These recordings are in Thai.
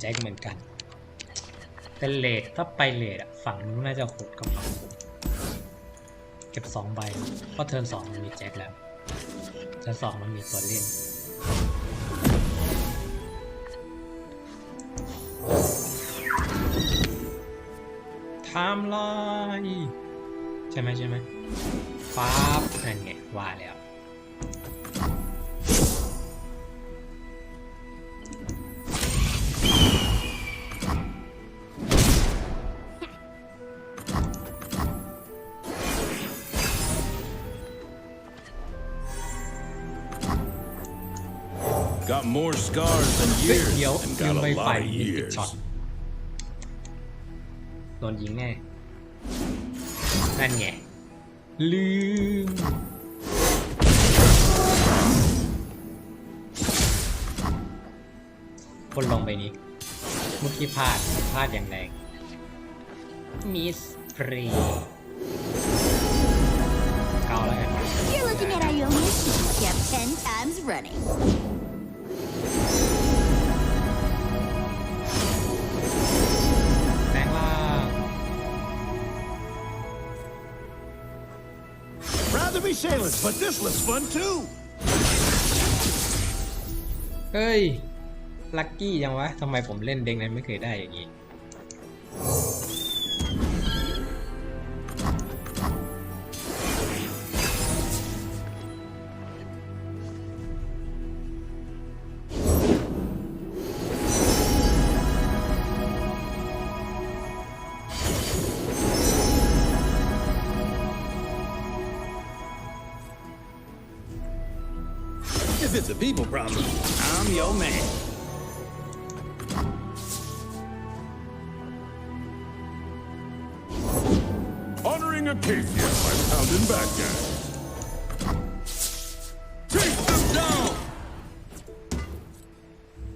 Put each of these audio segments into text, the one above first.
แจ็คเหมือนกัน แต่เลดถ้าไปเลดอะฝั่งนู้นน่าจะโหดกับฝั่งผมเก็บสองใบเพราะเทิร์นสองมันมีแจ็คแล้วเทิร์นสองมันมีตัวเล่นไทม์ไลน์ใช่ไหมใช่ไหมฟ้าบนั่นไงว่าแล้ว more scars than เฮ้ย years เดี๋ยว and ลื got ม a ไปฝ่าย lot of ยิงติด years. ช็อตโดนยิงแน่นั่นไงลืม คนลงไปนี้เมื่อกี้พลาดพลาดอย่างแรงมิสพรีเกาแล้วกัน You're looking at Ionia Sheep kept ten times running. Sailors, but this looks fun too. เฮ้ย ลัคกี้ยังวะ ทำไมผมเล่นเด็กนั้นไม่เคยได้อย่างนี้ If it's a people problem, I'm your man. Honoring Acacia by pounding bad guys. Take them down!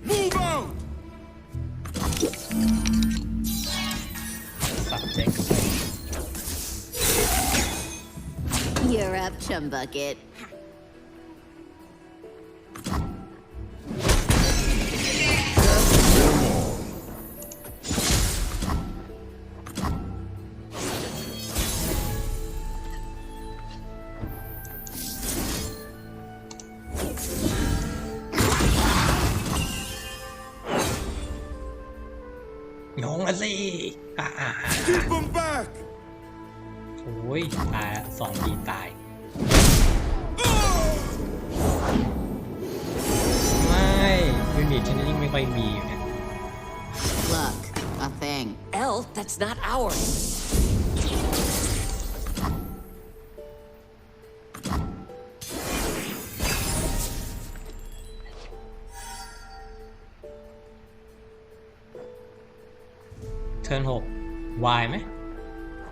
Move out! สับแจ็ค You're up, chum โอ้ยตายละสองทีตายไม่ยูนิตฉันยิ่งไม่ค่อยมีอยู่เนี่ย Look, a thing. Elf, that's not ours. เทิร์นหกวายไหม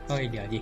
เฮ้ยเดี๋ยวดิ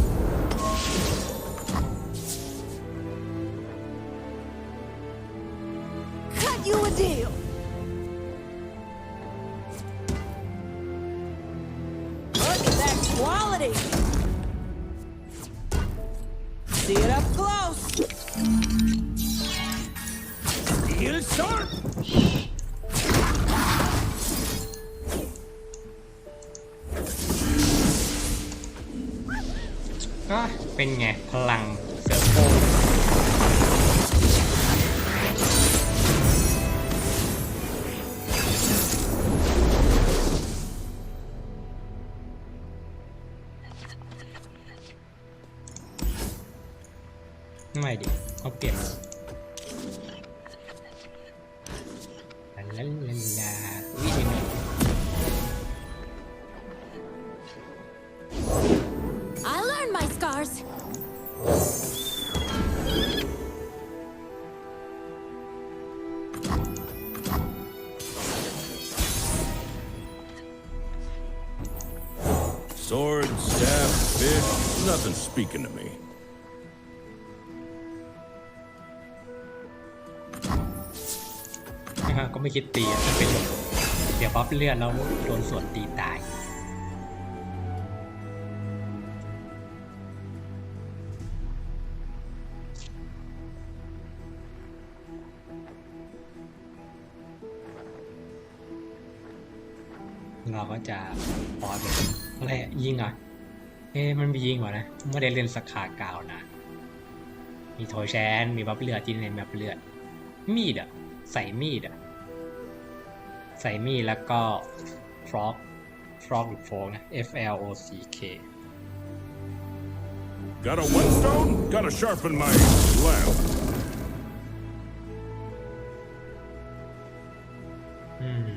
ก็เป็นไง พลังเสือโค speaking to me. ก็ไม่คิดตีอะเป็นเดี๋ยวบัฟเลือดแล้วโดนส่วนตีตาย เราก็จะปอดเลยและยิงอะ เอ๊ะมันมียิงเหรอนะไม่ได้เล่นสกากาวนะ มีโทแชน มีบัฟเลือดที่ในแมปเลือด มีดอะใส่มีดอะใส่มีดแล้วก็ฟรอกฟรอกหรือโฟกนะ F L O C K Got a whetstone? Gotta sharpen my lamp. อืม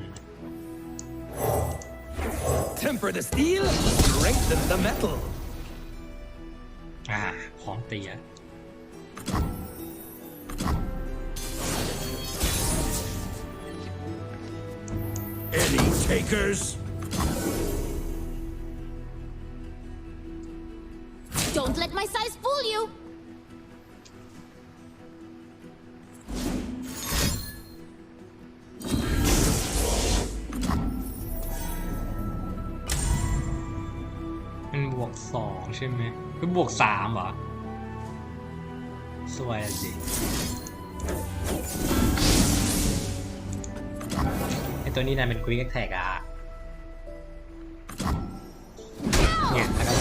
Temper the steel, strengthen the metal. อ่าพร้อมตีอ่ะ Any takers? มันบวกสองใช่ไหมคือบวกสามเหรอ สวยจริงไอตัวนี้นายเป็นควิกแท็กอะเนี่ยแล้วก็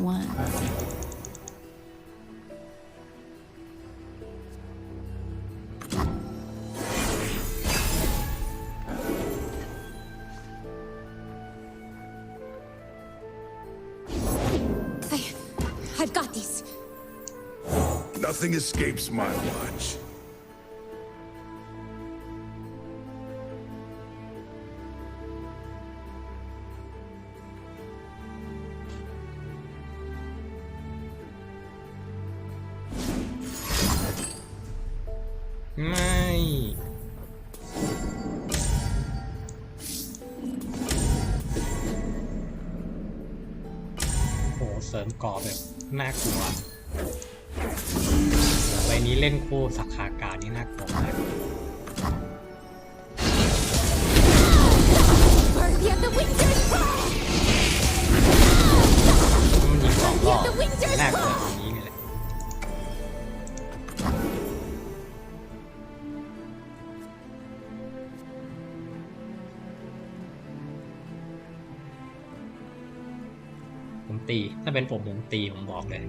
one I've got these. Nothing escapes my watch. เสริมก่อแบบน่ากลัวใบนี้เล่นคู่สักขาการนี่น่ากลัวมาก Party at the Winter's Ball! มันยิงสองรอบน่ากลัว ตรงนี้นี่แหละผมตี ถ้าเป็นผมผมตีผมบอกเลย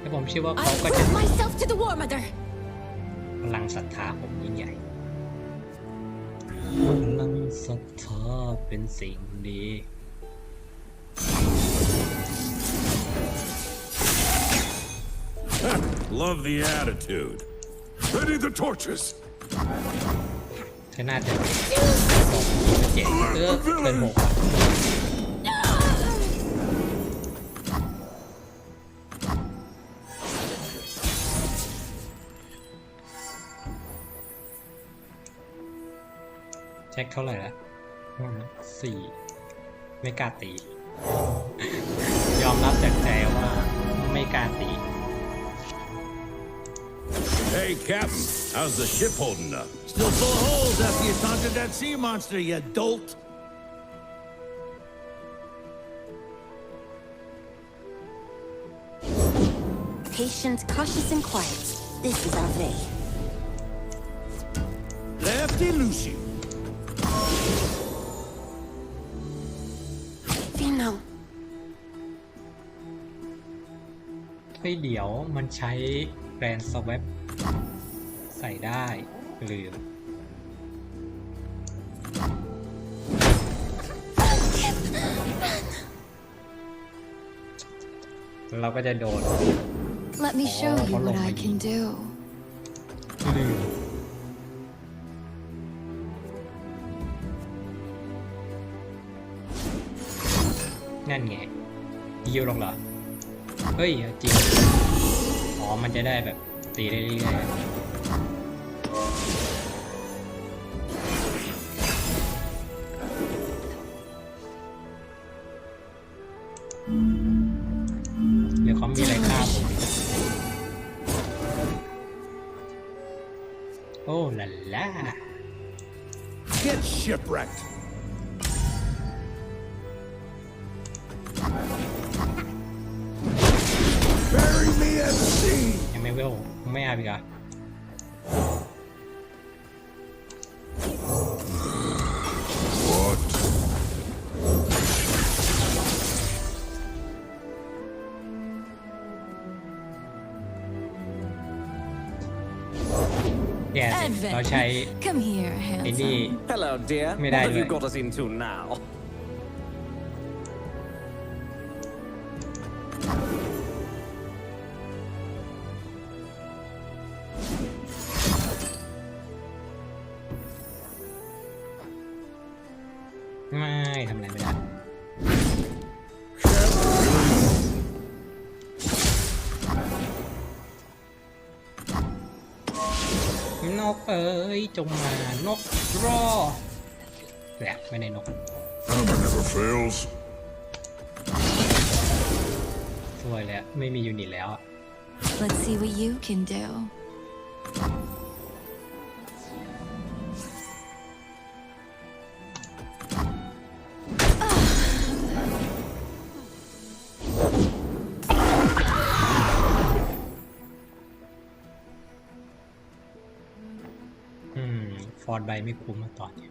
แต่ผมเชื่อว่าเขา I ก็จะ prove myself to the War Mother! พลังศรัทธาผมยิ่งใหญ่พลังศรัทธาเป็นสิ่งดี Love the attitude. Ready the torches. เธอน่าจะบอกเจ็ดเออเทิร์นหกอะเช็คเท่าไหร่ล้วอืมสี่ไม่กล้าตี ยอมรับจากใจว่าไม่กล้าตี Hey, Captain, how's the ship holding up? Still full of holes after you taunted that sea monster, you dolt. Patient, cautious, and quiet. This is our way. Lefty Lucy. Vino. เฮ้ยเดี๋ยวมันใช้แบรนด์สว p ใส่ได้ลืมเราก็จะโดน Let me show Oh, you what follow I me. can do. ลืมนั่นไงยิวลงเหรอ เฮ้ยเอาจริง อ๋อ มันจะได้แบบ ตีได้เรื่อยๆเดี๋ยวเขามีอะไรฆ่าผมโอ้ล่ะล่า Get shipwrecked. ไม่เอาอีกเหรอ What? แย่สิเราใช้ Come here, ไอ้นี่ handsome. Hello, dear. Mày What đây have you rồi. got us into now? กเอ้ยจงมานกรอแหละไม่ได้นก Hammer never fails. สวยแล้ว ไม่มียูนิตแล้วอะ Let's see what you can do. อืม ฟอร์ดใบไม่คุ้มมาตอนนี้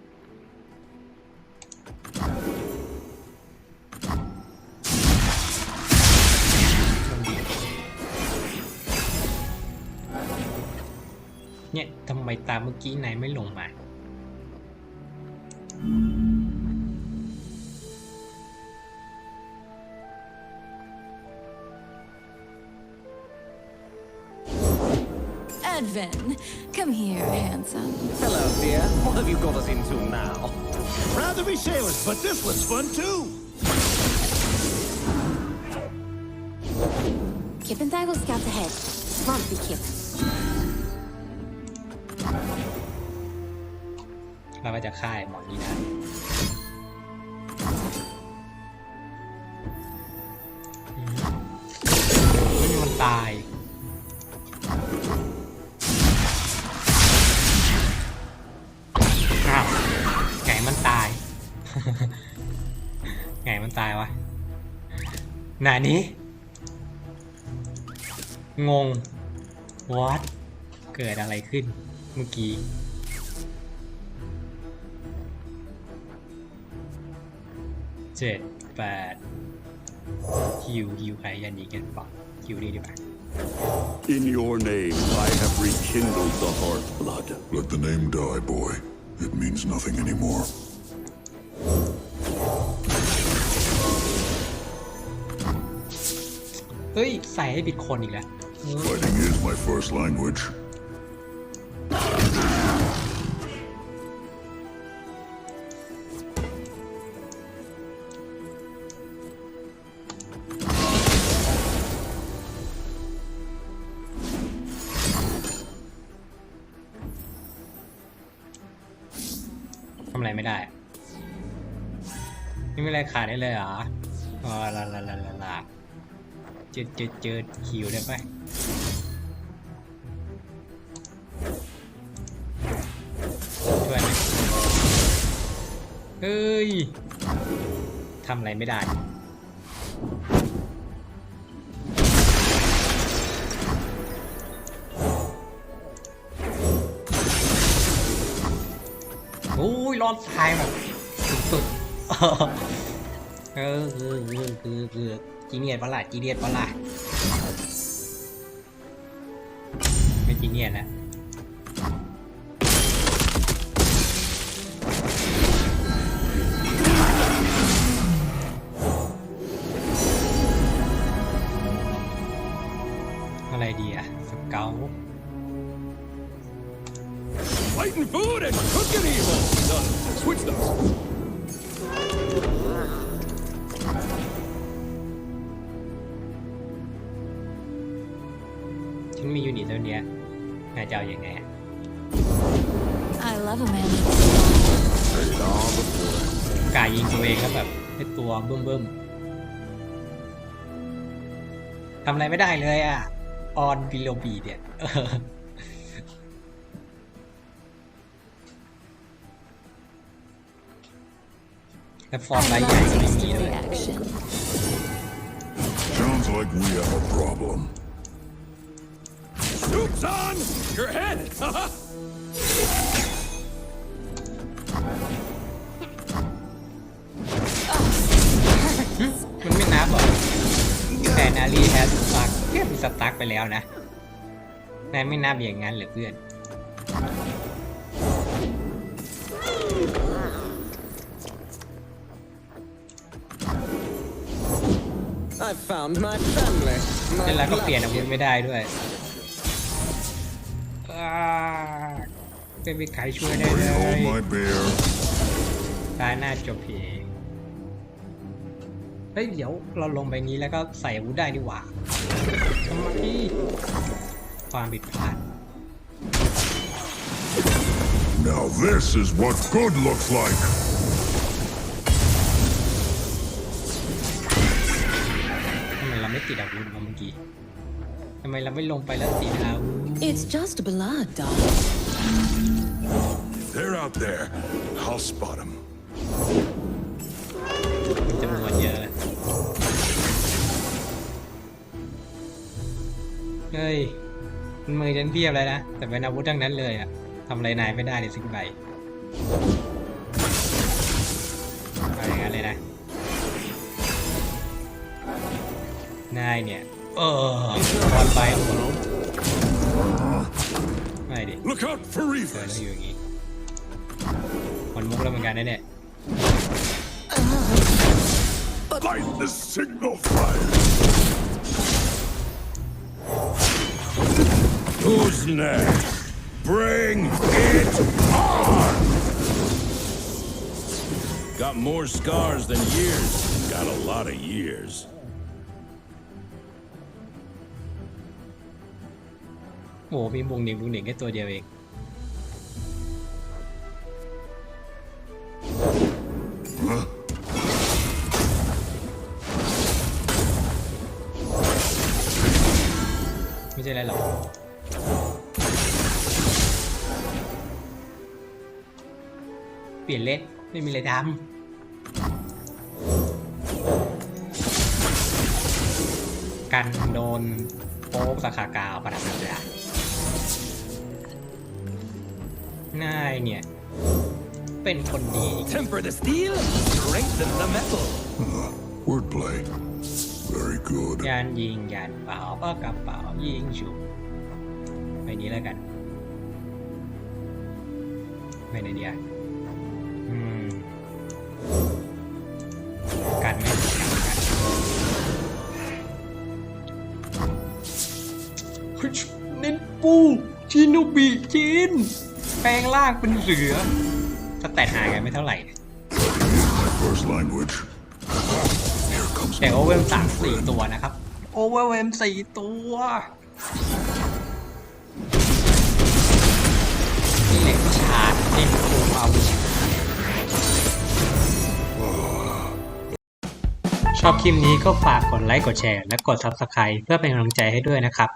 เนี่ยทำไมตามเมื่อกี้นายไม่ลงมา come here, handsome. Hello, dear. What have you got us into now? Proud to be sailors, but this was fun too. Kip and I will scout ahead. Slumpy Kip. เราก็จะฆ่าไอ้หมอนนี้ไ หนานี้ งง what เกิดอะไรขึ้นเมื่อกี้ เจ็ดแปดฮิวฮิวใครยันดีกันปะฮิวดีดีกว่า In your name, I have rekindled the heart blood. Let the name die, boy. It means nothing anymore. เฮ้ย ใส่ให้บิดคนอีกแล้วเออ Fighting is my first language. ทำอะไรไม่ได้อะไม่มีอะไรขาดได้เลยเหรออ๋อลาลาลาลาลาเจอเจอเจอคิวได้ปะช่วยไหมเฮ้ยทำอะไรไม่ได้โอ้ยรอดตายแบบสุดๆเออคือคือคืออ จีเนียนปะล่ะจีเนียนปะล่ะไม่จีเนียนนะอะไรดีอะสเกล Fighting food and cooking evil. Done. Switch those. เนี้ยนายจะเอายังไงอะ I love a man. กายยิงตัวเองแล้วแบบให้ตัวเบิ่มเบิ่มทำอะไรไม่ได้เลยอะ ออนบิโลบีเนี่ยเออแล้วฟอร์ม I ไร love ใหญ่ก็ไม่มี tasting เล the ย action. Sounds like we have a problem. Soup's on your head. มันไม่นับหรอแต่นารีแฮสตักเรียกสตั๊กไปแล้วนะนายไม่นับอย่างนั้นเหรือเพื่อน I found my family. เล่ My นแล้วก็เปลี่ยนอา blood วุธไม่ได้ด้วย อ้าไม่มีใครช่วยได้เล Behold ย my bear. ตายหน้าจบเพลงเฮ้ยเดี๋ยวเราลงไปนี้แล้วก็ใส่อาวุธได้ดีกว่าทำไมความผิดพลาด Now this is what good looks like. ทำไมเราไม่ติดอาวุธวะเมื่อกี้ทำไมเราไม่ลงไปแล้วติดอาวุธ It's just blood, darling. They're out there. I'll spot them. จำนวนเยอะ เฮ้ย มันมือฉันเพียบเลยนะ แต่เป็นอาวุธทั้งนั้นเลยอะทำอะไรนายไม่ได้เลยสักใบเอาอย่างนั้นเลยนะ นายเนี่ย เออบอลไปหัวล้มไม่ดิ Look out for เกิด Reavers. แล้วอยู่อย่างงี้คนมุกแล้วเหมือนกันนะเนี่ย Light the signal fire. Who's next? Bring it on! Got more scars than years. Got a lot of years. โอ้โหมีบุงหนิงบุงหนิงแค่ตัวเดียวเอง ไม่ใช่อะไรหรอกเปลี่ยนเล่นไม่มีอะไรทำกันโดนโป๊กสาขากาวประดับประดา นายเนี่ย เป็นคนดี Temper the steel, strengthen the metal. Wordplay. Very good. ยานยิงยานเปล่าปากกระเป๋ายิงฉุบไปนี้แล้วกันไปไหนเดียวอืมกันไหมกันกันเฮ้ยเน้นปูชินุบิจิน แปลงร่างเป็นเสือสแตทหายกันไม่เท่าไหร่ My first language. Here comes แต่โอเวมสาม my สี่ friend. ตัวนะครับ โอเวอร์เวมสี่ตัว นี่เหล็กชาดเน้นคูอาวุธชอบคลิปนี้ก็ฝากกดไลค์กดแชร์และกด Subscribe เพื่อเป็นกำลังใจให้ด้วยนะครับ